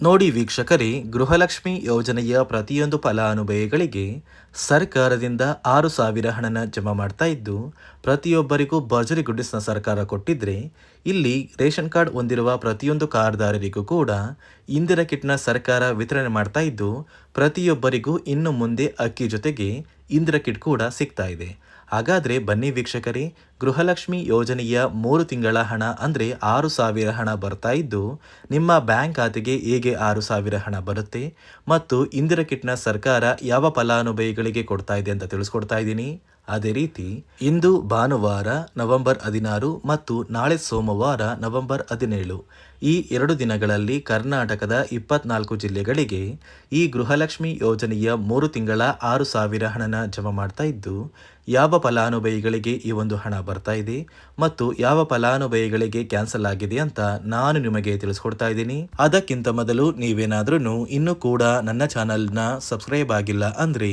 ನೋಡಿ ವೀಕ್ಷಕರೇ, ಗೃಹಲಕ್ಷ್ಮಿ ಯೋಜನೆಯ ಪ್ರತಿಯೊಂದು ಫಲಾನುಭವಿಗಳಿಗೆ ಸರ್ಕಾರದಿಂದ ಆರು ಸಾವಿರ ಹಣನ ಜಮಾ ಮಾಡ್ತಾ ಇದ್ದು, ಪ್ರತಿಯೊಬ್ಬರಿಗೂ ಬಜರಿ ಗುಡ್ಡಿಸ್ನ ಸರ್ಕಾರ ಕೊಟ್ಟಿದ್ರೆ, ಇಲ್ಲಿ ರೇಷನ್ ಕಾರ್ಡ್ ಹೊಂದಿರುವ ಪ್ರತಿಯೊಂದು ಕಾರ್ಡ್ದಾರರಿಗೂ ಕೂಡ ಇಂದಿರಾ ಕಿಟ್ನ ಸರ್ಕಾರ ವಿತರಣೆ ಮಾಡ್ತಾ ಇದ್ದು, ಪ್ರತಿಯೊಬ್ಬರಿಗೂ ಇನ್ನು ಮುಂದೆ ಅಕ್ಕಿ ಜೊತೆಗೆ ಇಂದಿರ ಕಿಟ್ ಕೂಡ ಸಿಗ್ತಾ ಇದೆ. ಹಾಗಾದ್ರೆ ಬನ್ನಿ ವೀಕ್ಷಕರೇ, ಗೃಹಲಕ್ಷ್ಮಿ ಯೋಜನೆಯ ಮೂರು ತಿಂಗಳ ಹಣ ಅಂದರೆ ಆರು ಸಾವಿರ ಹಣ ಬರ್ತಾ ಇದ್ದು, ನಿಮ್ಮ ಬ್ಯಾಂಕ್ ಖಾತೆಗೆ ಹೇಗೆ ಆರು ಸಾವಿರ ಹಣ ಬರುತ್ತೆ ಮತ್ತು ಇಂದಿರಾ ಕಿಟ್ನ ಸರ್ಕಾರ ಯಾವ ಫಲಾನುಭವಿಗಳಿಗೆ ಕೊಡ್ತಾ ಇದೆ ಅಂತ ತಿಳಿಸ್ಕೊಡ್ತಾ ಇದ್ದೀನಿ. ಅದೇ ರೀತಿ ಇಂದು ಭಾನುವಾರ ನವೆಂಬರ್ ಹದಿನಾರು ಮತ್ತು ನಾಳೆ ಸೋಮವಾರ ನವೆಂಬರ್ ಹದಿನೇಳು. ಈ ಎರಡು ದಿನಗಳಲ್ಲಿ ಕರ್ನಾಟಕದ ಇಪ್ಪತ್ನಾಲ್ಕು ಜಿಲ್ಲೆಗಳಿಗೆ ಈ ಗೃಹಲಕ್ಷ್ಮಿ ಯೋಜನೆಯ ಮೂರು ತಿಂಗಳ ಆರು ಸಾವಿರ ಹಣನ ಜಮಾ ಮಾಡ್ತಾ ಇದ್ದು, ಯಾವ ಫಲಾನುಭವಿಗಳಿಗೆ ಈ ಒಂದು ಹಣ ಬರ್ತಾ ಇದೆ ಮತ್ತು ಯಾವ ಫಲಾನುಭವಿಗಳಿಗೆ ಕ್ಯಾನ್ಸಲ್ ಆಗಿದೆ ಅಂತ ನಾನು ನಿಮಗೆ ತಿಳಿಸ್ಕೊಡ್ತಾ ಇದ್ದೀನಿ. ಅದಕ್ಕಿಂತ ಮೊದಲು ನೀವೇನಾದ್ರೂ ಇನ್ನೂ ಕೂಡ ನನ್ನ ಚಾನಲ್ನ ಸಬ್ಸ್ಕ್ರೈಬ್ ಆಗಿಲ್ಲ ಅಂದರೆ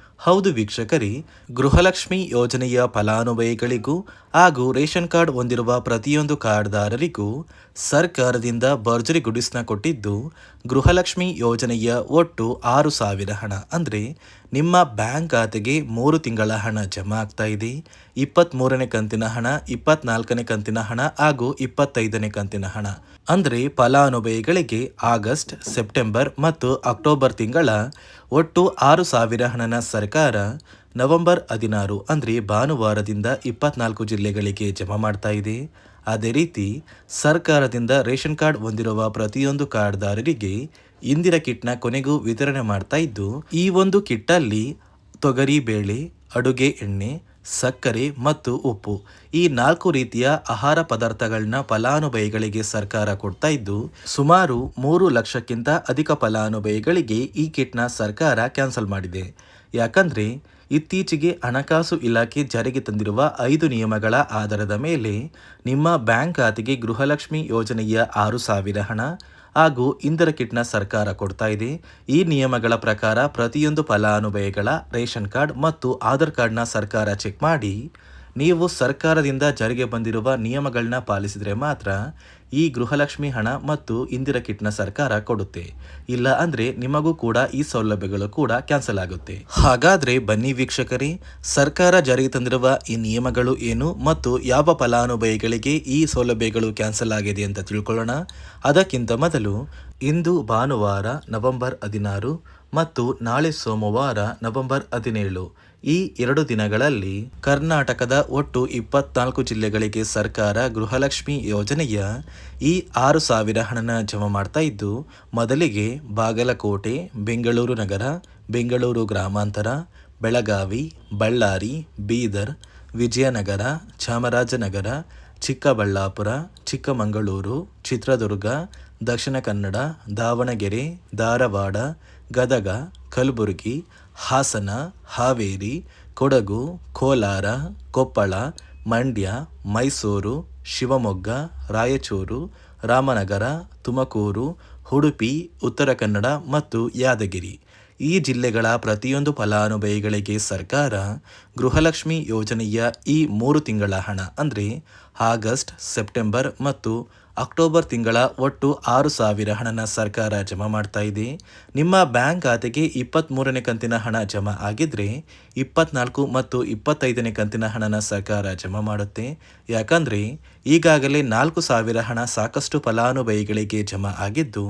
ಹೌದು ವೀಕ್ಷಕರಿ, ಗೃಹಲಕ್ಷ್ಮಿ ಯೋಜನೆಯ ಫಲಾನುಭವಿಗಳಿಗೂ ಹಾಗೂ ರೇಷನ್ ಕಾರ್ಡ್ ಹೊಂದಿರುವ ಪ್ರತಿಯೊಂದು ಕಾರ್ಡ್ದಾರರಿಗೂ ಸರ್ಕಾರದಿಂದ ಭರ್ಜರಿ ಗುಡಿಸ್ನ ಕೊಟ್ಟಿದ್ದು ಗೃಹಲಕ್ಷ್ಮಿ ಯೋಜನೆಯ ಒಟ್ಟು ಆರು ಸಾವಿರ ಹಣ. ಅಂದರೆ ನಿಮ್ಮ ಬ್ಯಾಂಕ್ ಖಾತೆಗೆ ಮೂರು ತಿಂಗಳ ಹಣ ಜಮಾ ಆಗ್ತಾ ಇದೆ. ಇಪ್ಪತ್ತ್ಮೂರನೇ ಕಂತಿನ ಹಣ, ಇಪ್ಪತ್ನಾಲ್ಕನೇ ಕಂತಿನ ಹಣ ಹಾಗೂ ಇಪ್ಪತ್ತೈದನೇ ಕಂತಿನ ಹಣ. ಅಂದರೆ ಫಲಾನುಭವಿಗಳಿಗೆ ಆಗಸ್ಟ್, ಸೆಪ್ಟೆಂಬರ್ ಮತ್ತು ಅಕ್ಟೋಬರ್ ತಿಂಗಳ ಒಟ್ಟು ಆರು ಸಾವಿರ ಹಣನ ಸರ್ಕಾರ ನವೆಂಬರ್ ಹದಿನಾರು ಅಂದರೆ ಭಾನುವಾರದಿಂದ ಇಪ್ಪತ್ನಾಲ್ಕು ಜಿಲ್ಲೆಗಳಿಗೆ ಜಮಾ ಮಾಡ್ತಾ ಇದೆ. ಅದೇ ರೀತಿ ಸರ್ಕಾರದಿಂದ ರೇಷನ್ ಕಾರ್ಡ್ ಹೊಂದಿರುವ ಪ್ರತಿಯೊಂದು ಕಾರ್ಡ್ದಾರರಿಗೆ ಇಂದಿರಾ ಕಿಟ್ನ ಕೊನೆಗೂ ವಿತರಣೆ ಮಾಡ್ತಾ ಇದ್ದು, ಈ ಒಂದು ಕಿಟ್ಟಲ್ಲಿ ತೊಗರಿ ಬೇಳೆ, ಅಡುಗೆ ಎಣ್ಣೆ, ಸಕ್ಕರೆ ಮತ್ತು ಉಪ್ಪು ಈ ನಾಲ್ಕು ರೀತಿಯ ಆಹಾರ ಪದಾರ್ಥಗಳನ್ನ ಫಲಾನುಭವಿಗಳಿಗೆ ಸರ್ಕಾರ ಕೊಡ್ತಾ ಇದ್ದು, ಸುಮಾರು ಮೂರು ಲಕ್ಷಕ್ಕಿಂತ ಅಧಿಕ ಫಲಾನುಭವಿಗಳಿಗೆ ಈ ಕಿಟ್ನ ಸರ್ಕಾರ ಕ್ಯಾನ್ಸಲ್ ಮಾಡಿದೆ. ಯಾಕಂದ್ರೆ ಇತ್ತೀಚೆಗೆ ಹಣಕಾಸು ಇಲಾಖೆ ಜಾರಿಗೆ ತಂದಿರುವ ಐದು ನಿಯಮಗಳ ಆಧಾರದ ಮೇಲೆ ನಿಮ್ಮ ಬ್ಯಾಂಕ್ ಖಾತೆಗೆ ಗೃಹಲಕ್ಷ್ಮಿ ಯೋಜನೆಯ ಆರು ಸಾವಿರ ಹಣ ಹಾಗೂ ಇಂದಿರಾ ಕಿಟ್ನ ಸರ್ಕಾರ ಕೊಡ್ತಾ ಇದೆ. ಈ ನಿಯಮಗಳ ಪ್ರಕಾರ ಪ್ರತಿಯೊಂದು ಫಲಾನುಭವಿಗಳ ರೇಷನ್ ಕಾರ್ಡ್ ಮತ್ತು ಆಧಾರ್ ಕಾರ್ಡ್ನ ಸರ್ಕಾರ ಚೆಕ್ ಮಾಡಿ ನೀವು ಸರ್ಕಾರದಿಂದ ಜಾರಿಗೆ ಬಂದಿರುವ ನಿಯಮಗಳನ್ನ ಪಾಲಿಸಿದರೆ ಮಾತ್ರ ಈ ಗೃಹಲಕ್ಷ್ಮಿ ಹಣ ಮತ್ತು ಇಂದಿರಾ ಕಿಟ್ನ ಸರ್ಕಾರ ಕೊಡುತ್ತೆ. ಇಲ್ಲ ಅಂದ್ರೆ ನಿಮಗೂ ಕೂಡ ಈ ಸೌಲಭ್ಯಗಳು ಕೂಡ ಕ್ಯಾನ್ಸಲ್ ಆಗುತ್ತೆ. ಹಾಗಾದ್ರೆ ಬನ್ನಿ ವೀಕ್ಷಕರೇ, ಸರ್ಕಾರ ಜಾರಿಗೆ ತಂದಿರುವ ಈ ನಿಯಮಗಳು ಏನು ಮತ್ತು ಯಾವ ಫಲಾನುಭವಿಗಳಿಗೆ ಈ ಸೌಲಭ್ಯಗಳು ಕ್ಯಾನ್ಸಲ್ ಆಗಿದೆ ಅಂತ ತಿಳ್ಕೊಳ್ಳೋಣ. ಅದಕ್ಕಿಂತ ಮೊದಲು ಇಂದು ಭಾನುವಾರ ನವೆಂಬರ್ ಹದಿನಾರು ಮತ್ತು ನಾಳೆ ಸೋಮವಾರ ನವೆಂಬರ್ ಹದಿನೇಳು ಈ ಎರಡು ದಿನಗಳಲ್ಲಿ ಕರ್ನಾಟಕದ ಒಟ್ಟು ಇಪ್ಪತ್ನಾಲ್ಕು ಜಿಲ್ಲೆಗಳಿಗೆ ಸರ್ಕಾರ ಗೃಹಲಕ್ಷ್ಮಿ ಯೋಜನೆಯ ಈ ಆರು ಸಾವಿರ ಹಣನ ಜಮಾ ಮಾಡ್ತಾ ಇದ್ದು, ಮೊದಲಿಗೆ ಬಾಗಲಕೋಟೆ, ಬೆಂಗಳೂರು ನಗರ, ಬೆಂಗಳೂರು ಗ್ರಾಮಾಂತರ, ಬೆಳಗಾವಿ, ಬಳ್ಳಾರಿ, ಬೀದರ್, ವಿಜಯನಗರ, ಚಾಮರಾಜನಗರ, ಚಿಕ್ಕಬಳ್ಳಾಪುರ, ಚಿಕ್ಕಮಗಳೂರು, ಚಿತ್ರದುರ್ಗ, ದಕ್ಷಿಣ ಕನ್ನಡ, ದಾವಣಗೆರೆ, ಧಾರವಾಡ, ಗದಗ, ಕಲಬುರಗಿ ಹಾಸನ, ಹಾವೇರಿ, ಕೊಡಗು, ಕೋಲಾರ, ಕೊಪ್ಪಳ, ಮಂಡ್ಯ, ಮೈಸೂರು, ಶಿವಮೊಗ್ಗ, ರಾಯಚೂರು, ರಾಮನಗರ, ತುಮಕೂರು, ಉಡುಪಿ, ಉತ್ತರ ಕನ್ನಡ ಮತ್ತು ಯಾದಗಿರಿ. ಈ ಜಿಲ್ಲೆಗಳ ಪ್ರತಿಯೊಂದು ಫಲಾನುಭವಿಗಳಿಗೆ ಸರ್ಕಾರ ಗೃಹಲಕ್ಷ್ಮಿ ಯೋಜನೆಯ ಈ ಮೂರು ತಿಂಗಳ ಹಣ, ಅಂದರೆ ಆಗಸ್ಟ್, ಸೆಪ್ಟೆಂಬರ್ ಮತ್ತು ಅಕ್ಟೋಬರ್ ತಿಂಗಳ ಒಟ್ಟು ಆರು ಸಾವಿರ ಹಣನ ಸರ್ಕಾರ ಜಮಾ ಮಾಡ್ತಾ ಇದೆ. ನಿಮ್ಮ ಬ್ಯಾಂಕ್ ಖಾತೆಗೆ ಇಪ್ಪತ್ತ್ಮೂರನೇ ಕಂತಿನ ಹಣ ಜಮಾ ಆಗಿದ್ರೆ ಇಪ್ಪತ್ನಾಲ್ಕು ಮತ್ತು ಇಪ್ಪತ್ತೈದನೇ ಕಂತಿನ ಹಣನ ಸರ್ಕಾರ ಜಮಾ ಮಾಡುತ್ತೆ. ಯಾಕಂದರೆ ಈಗಾಗಲೇ ನಾಲ್ಕು ಸಾವಿರ ಹಣ ಸಾಕಷ್ಟು ಫಲಾನುಭವಿಗಳಿಗೆ ಜಮಾ ಆಗಿದ್ದು,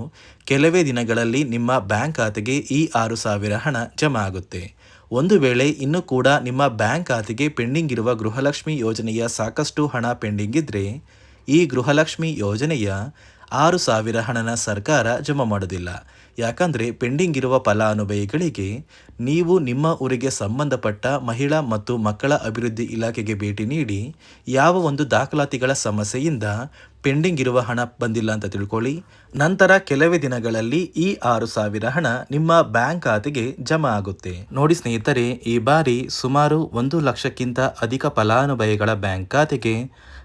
ಕೆಲವೇ ದಿನಗಳಲ್ಲಿ ನಿಮ್ಮ ಬ್ಯಾಂಕ್ ಖಾತೆಗೆ ಈ ಆರು ಸಾವಿರ ಹಣ ಜಮಾ ಆಗುತ್ತೆ. ಒಂದು ವೇಳೆ ಇನ್ನೂ ಕೂಡ ನಿಮ್ಮ ಬ್ಯಾಂಕ್ ಖಾತೆಗೆ ಪೆಂಡಿಂಗ್ ಇರುವ ಗೃಹಲಕ್ಷ್ಮಿ ಯೋಜನೆಯ ಸಾಕಷ್ಟು ಹಣ ಪೆಂಡಿಂಗ್ ಇದ್ದರೆ ಈ ಗೃಹಲಕ್ಷ್ಮಿ ಯೋಜನೆಯ ಆರು ಸಾವಿರ ಹಣನ ಸರ್ಕಾರ ಜಮಾ ಮಾಡೋದಿಲ್ಲ ಯಾಕಂದರೆ ಪೆಂಡಿಂಗ್ ಇರುವ ಫಲಾನುಭವಿಗಳಿಗೆ ನೀವು ನಿಮ್ಮ ಊರಿಗೆ ಸಂಬಂಧಪಟ್ಟ ಮಹಿಳಾ ಮತ್ತು ಮಕ್ಕಳ ಅಭಿವೃದ್ಧಿ ಇಲಾಖೆಗೆ ಭೇಟಿ ನೀಡಿ ಯಾವ ಒಂದು ದಾಖಲಾತಿಗಳ ಸಮಸ್ಯೆಯಿಂದ ಪೆಂಡಿಂಗ್ ಇರುವ ಹಣ ಬಂದಿಲ್ಲ ಅಂತ ತಿಳ್ಕೊಳ್ಳಿ. ನಂತರ ಕೆಲವೇ ದಿನಗಳಲ್ಲಿ ಈ ಆರು ಸಾವಿರ ಹಣ ನಿಮ್ಮ ಬ್ಯಾಂಕ್ ಖಾತೆಗೆ ಜಮಾ ಆಗುತ್ತೆ. ನೋಡಿ ಸ್ನೇಹಿತರೆ, ಈ ಬಾರಿ ಸುಮಾರು ಒಂದು ಲಕ್ಷಕ್ಕಿಂತ ಅಧಿಕ ಫಲಾನುಭವಿಗಳ ಬ್ಯಾಂಕ್ ಖಾತೆಗೆ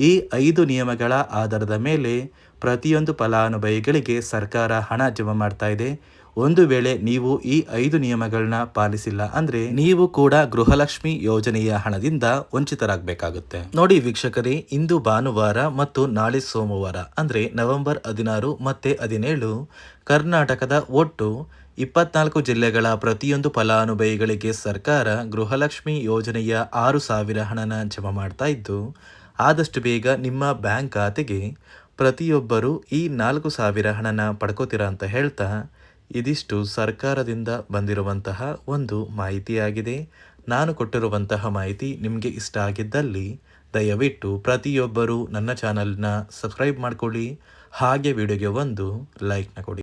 ಈ ಐದು ನಿಯಮಗಳ ಆಧಾರದ ಮೇಲೆ ಪ್ರತಿಯೊಂದು ಫಲಾನುಭವಿಗಳಿಗೆ ಸರ್ಕಾರ ಹಣ ಜಮಾ ಮಾಡ್ತಾ ಇದೆ. ಒಂದು ವೇಳೆ ನೀವು ಈ ಐದು ನಿಯಮಗಳನ್ನ ಪಾಲಿಸಿಲ್ಲ ಅಂದ್ರೆ ನೀವು ಕೂಡ ಗೃಹಲಕ್ಷ್ಮಿ ಯೋಜನೆಯ ಹಣದಿಂದ ವಂಚಿತರಾಗಬೇಕಾಗುತ್ತೆ. ನೋಡಿ ವೀಕ್ಷಕರೇ, ಇಂದು ಭಾನುವಾರ ಮತ್ತು ನಾಳೆ ಸೋಮವಾರ ಅಂದ್ರೆ ನವೆಂಬರ್ ಹದಿನಾರು ಮತ್ತೆ ಹದಿನೇಳು ಕರ್ನಾಟಕದ ಒಟ್ಟು ಇಪ್ಪತ್ನಾಲ್ಕು ಜಿಲ್ಲೆಗಳ ಪ್ರತಿಯೊಂದು ಫಲಾನುಭವಿಗಳಿಗೆ ಸರ್ಕಾರ ಗೃಹಲಕ್ಷ್ಮಿ ಯೋಜನೆಯ ಆರು ಸಾವಿರ ಹಣನ ಜಮಾ ಮಾಡ್ತಾ ಇದ್ದು ಆದಷ್ಟು ಬೇಗ ನಿಮ್ಮ ಬ್ಯಾಂಕ್ ಖಾತೆಗೆ ಪ್ರತಿಯೊಬ್ಬರು ಈ ನಾಲ್ಕು ಸಾವಿರ ಹಣನ ಪಡ್ಕೋತೀರಾ ಅಂತ ಹೇಳ್ತಾ ಇದಿಷ್ಟು ಸರ್ಕಾರದಿಂದ ಬಂದಿರುವಂತಹ ಒಂದು ಮಾಹಿತಿಯಾಗಿದೆ. ನಾನು ಕೊಟ್ಟಿರುವಂತಹ ಮಾಹಿತಿ ನಿಮಗೆ ಇಷ್ಟ ಆಗಿದ್ದಲ್ಲಿ ದಯವಿಟ್ಟು ಪ್ರತಿಯೊಬ್ಬರು ನನ್ನ ಚಾನಲ್ನ ಸಬ್ಸ್ಕ್ರೈಬ್ ಮಾಡಿಕೊಳ್ಳಿ. ಹಾಗೆ ವಿಡಿಯೋಗೆ ಒಂದು ಲೈಕ್ನ ಕೊಡಿ.